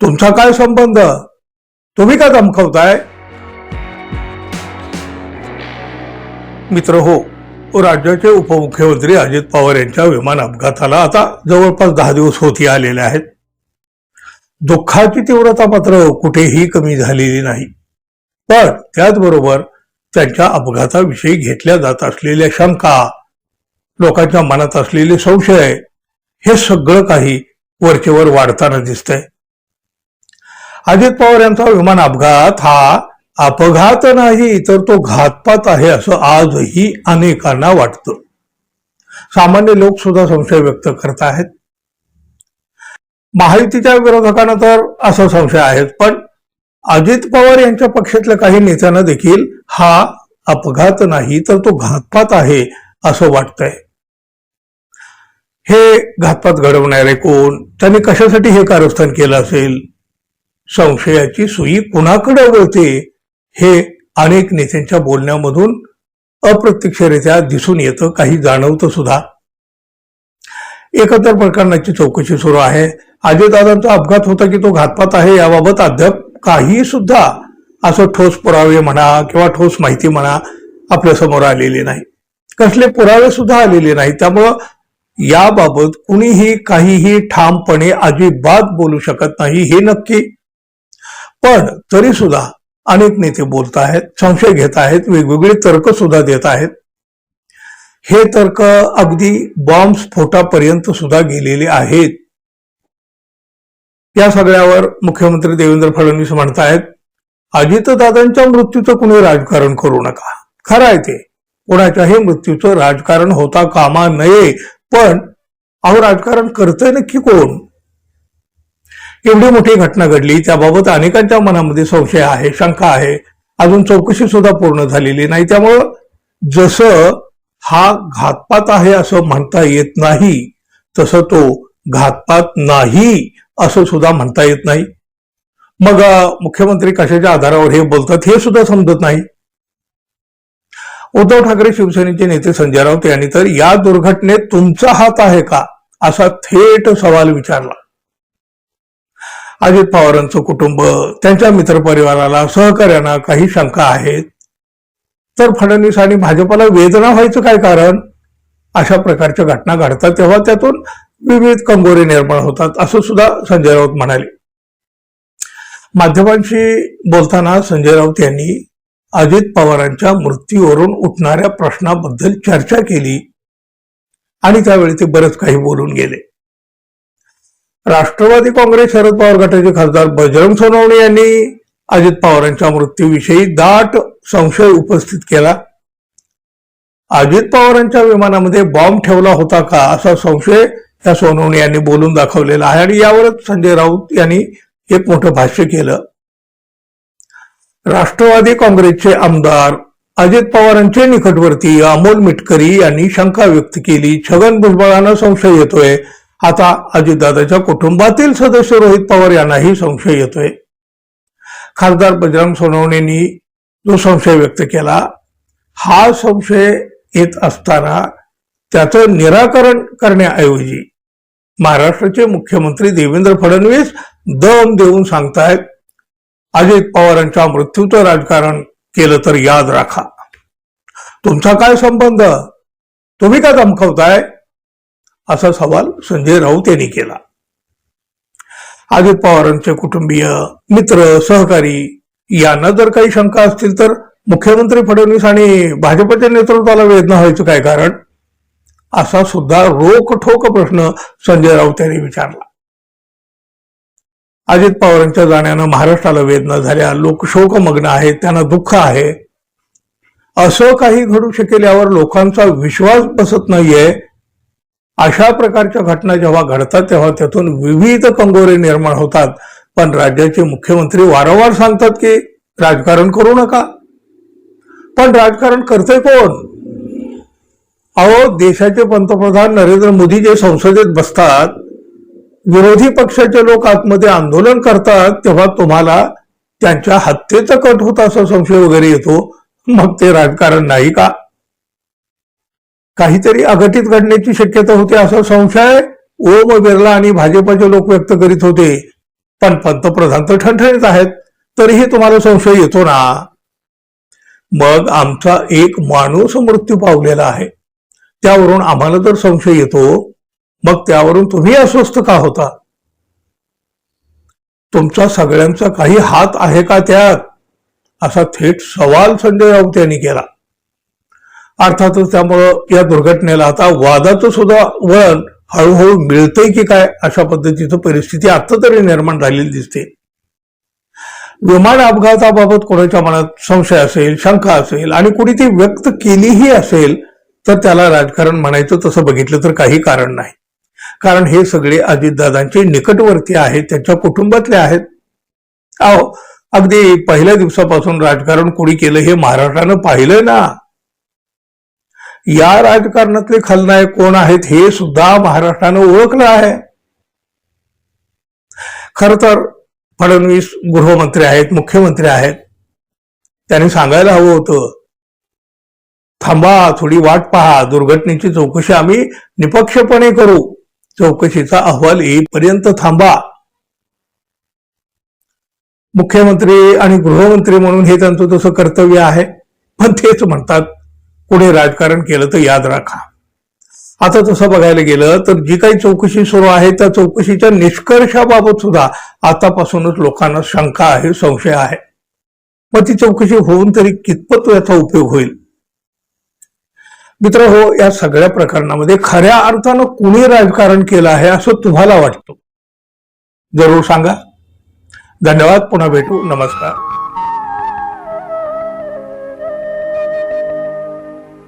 तुमचा काय संबंध? तुम्ही का धमकावताय? मित्र हो राज्याचे उपमुख्यमंत्री अजित पवार यांच्या विमान अपघाताला आता जवळपास दहा दिवस होती आलेले आहेत. दुःखाची तीव्रता मात्र कुठेही कमी झालेली नाही. पण त्याचबरोबर त्यांच्या अपघाताविषयी घेतल्या जात असलेल्या शंका लोकांच्या मनात असलेले संशय हे सगळं काही वरचेवर वाढताना दिसतंय. अजित पवार यांचा विमान अपघात हा अपघात नाही तर तो घातपात आहे असं आजही अनेकांना वाटतं. सामान्य लोक सुद्धा संशय व्यक्त करत आहेत. महायुतीच्या विरोधकांना तर असा संशय आहे पण अजित पवार यांच्या पक्षातल्या काही नेत्यांना देखील हा अपघात नाही तर तो घातपात आहे असं वाटतंय. हे घातपात घडवणारे कोण? त्यांनी कशासाठी हे कारस्थान केलं असेल? संशयाची सुई कुणाकडे वळते. हे अनेक नेत्यांच्या बोलण्यामधून अप्रत्यक्षरित्या दिसून येतं काही जाणवतं सुद्धा. एकत्र प्रकरणाची चौकशी सुरू आहे. अजयदादांचा अपघात होता की तो घातपात आहे याबाबत अद्याप काही सुद्धा असं ठोस पुरावे म्हणा किंवा ठोस माहिती म्हणा आपल्यासमोर आलेली नाही. कसले पुरावे सुद्धा आलेले नाही. त्यामुळं याबाबत कुणीही काहीही ठामपणे अजिबात बोलू शकत नाही. हे नक्की पण तरी सुद्धा अनेक नेते बोलत आहेत संशय घेत आहेत वेगवेगळे तर्क सुद्धा देत आहेत. हे तर्क अगदी बॉम्ब स्फोटापर्यंत सुद्धा गेलेले आहेत. या सगळ्यावर मुख्यमंत्री देवेंद्र फडणवीस म्हणतायत अजितदादांच्या मृत्यूचं कुणी राजकारण करू नका. खरं आहे ते. कोणाच्याही मृत्यूचं राजकारण होता कामा नये पण अहो राजकारण करतंय नक्की कोण? एवढी मोठी घटना घडली त्याबाबत अनेकांच्या मनामध्ये संशय आहे शंका आहे. अजून चौकशी सुद्धा पूर्ण झालेली नाही. त्यामुळं जसं हा घातपात आहे असं म्हणता येत नाही तसं तो घातपात नाही असं सुद्धा म्हणता येत नाही. मग मुख्यमंत्री कशाच्या आधारावर हे बोलतात हे सुद्धा समजत नाही. उद्धव ठाकरे शिवसेनेचे नेते संजय राऊत यांनी तर या दुर्घटनेत तुमचा हात आहे का असा थेट सवाल विचारला. अजित पवारांचं कुटुंब त्यांच्या मित्रपरिवाराला सहकार्यांना काही शंका आहेत. तर फडणवीस आणि भाजपला वेदना व्हायचं काय कारण? अशा प्रकारच्या घटना घडतात तेव्हा त्यातून विविध कंगोरे निर्माण होतात असं सुद्धा संजय राऊत म्हणाले. माध्यमांशी बोलताना संजय राऊत यांनी अजित पवारांच्या मृत्यूवरून उठणाऱ्या प्रश्नाबद्दल चर्चा केली आणि त्यावेळी ते बरेच काही बोलून गेले. राष्ट्रवादी काँग्रेस शरद पवार गटाचे खासदार बजरंग सोनवणे यांनी अजित पवारांच्या मृत्यूविषयी दाट संशय उपस्थित केला. अजित पवारांच्या विमानामध्ये बॉम्ब ठेवला होता का असा संशय या सोनवणे यांनी बोलून दाखवलेला आहे आणि यावरच संजय राऊत यांनी एक मोठं भाष्य केलं. राष्ट्रवादी काँग्रेसचे आमदार अजित पवारांचे निकटवर्ती अमोल मिटकरी यांनी शंका व्यक्त केली. छगन भुजबळांना संशय येतोय. आता अजितदादाच्या कुटुंबातील सदस्य रोहित पवार यांनाही संशय येतोय. खासदार बजरंग सोनवणेंनी जो संशय व्यक्त केला हा संशय येत असताना त्याचं निराकरण करण्याऐवजी महाराष्ट्राचे मुख्यमंत्री देवेंद्र फडणवीस दम देऊन सांगतायत अजित पवारांच्या मृत्यूचं राजकारण केलं तर याद राखा. तुमचा काय संबंध? तुम्ही का धमकवताय? असा सवाल संजय राऊत यांनी केला. अजित पवारांचे कुटुंबीय मित्र सहकारी यांना जर काही शंका असतील तर मुख्यमंत्री फडणवीस आणि भाजपच्या नेतृत्वाला वेदना व्हायचं काय कारण? असा सुद्धा रोखठोक प्रश्न संजय राऊत यांनी विचारला. अजित पवारांच्या जाण्यानं महाराष्ट्राला वेदना झाल्या लोक शोकमग्न आहेत त्यांना दुःख आहे. असं काही घडू शकेल यावर लोकांचा विश्वास बसत नाहीये अशा प्रकारच्या घटना जेव्हा घडतात तेव्हा त्यातून विविध कंगोरे निर्माण होतात. पण राज्याचे मुख्यमंत्री वारंवार सांगतात की राजकारण करू नका. पण राजकारण करते कोण? अहो देशाचे पंतप्रधान नरेंद्र मोदी जे संसदेत बसतात विरोधी पक्षाचे लोक आतमध्ये आंदोलन करतात तेव्हा तुम्हाला त्यांच्या हत्येचा कट होता असा संशय वगैरे येतो. मग ते राजकारण नाही का? काहीतरी अघटित घडण्याची शक्यता होती असा संशय ओम बिर्ला आणि भाजपचे लोक व्यक्त करीत होते. पण पंतप्रधान तर ठणठणीत आहेत तरीही तुम्हाला संशय येतो ना? मग आमचा एक माणूस मृत्यू पावलेला आहे. त्यावरून आम्हाला जर संशय येतो मग त्यावरून तुम्ही अस्वस्थ का होता? तुमचा सगळ्यांचा काही हात आहे का त्यात? असा थेट सवाल संजय राऊत यांनी केला. अर्थातच त्यामुळं या दुर्घटनेला आता वादाचं सुद्धा वळण हळूहळू मिळतंय की काय अशा पद्धतीचं परिस्थिती आता तरी निर्माण झालेली दिसते. विमान अपघाताबाबत कोणाच्या मनात संशय असेल शंका असेल आणि कुणी ती व्यक्त केलीही असेल तर त्याला राजकारण म्हणायचं तसं बघितलं तर काही कारण नाही. कारण हे सगळे अजितदादांचे निकटवर्ती आहेत त्यांच्या कुटुंबातले आहेत. अहो अगदी पहिल्या दिवसापासून राजकारण कोणी केलं हे महाराष्ट्रानं पाहिलंय ना. या राजकारणातले खलनायक कोण आहेत हे सुद्धा महाराष्ट्रानं ओळखलं आहे. खर तर फडणवीस गृहमंत्री आहेत मुख्यमंत्री आहेत. त्यांनी सांगायला हवं होतं थांबा थोडी वाट पहा दुर्घटनेची चौकशी आम्ही निपक्षपणे करू. चौकशीचा अहवाल येईपर्यंत थांबा. मुख्यमंत्री आणि गृहमंत्री म्हणून हे त्यांचं तसं कर्तव्य आहे. पण तेच म्हणतात पुढे राजकारण केलं तर याद राखा. आता तसं बघायला गेलं तर जी काही चौकशी सुरू आहे त्या चौकशीच्या निष्कर्षाबाबत सुद्धा आतापासूनच लोकांना शंका आहे संशय आहे. मग ती चौकशी होऊन तरी कितपत याचा उपयोग होईल? मित्र हो या सगळ्या प्रकरणामध्ये खऱ्या अर्थानं कुणी राजकारण केलं आहे असं तुम्हाला वाटतं? जरूर सांगा. धन्यवाद. पुन्हा भेटू. नमस्कार.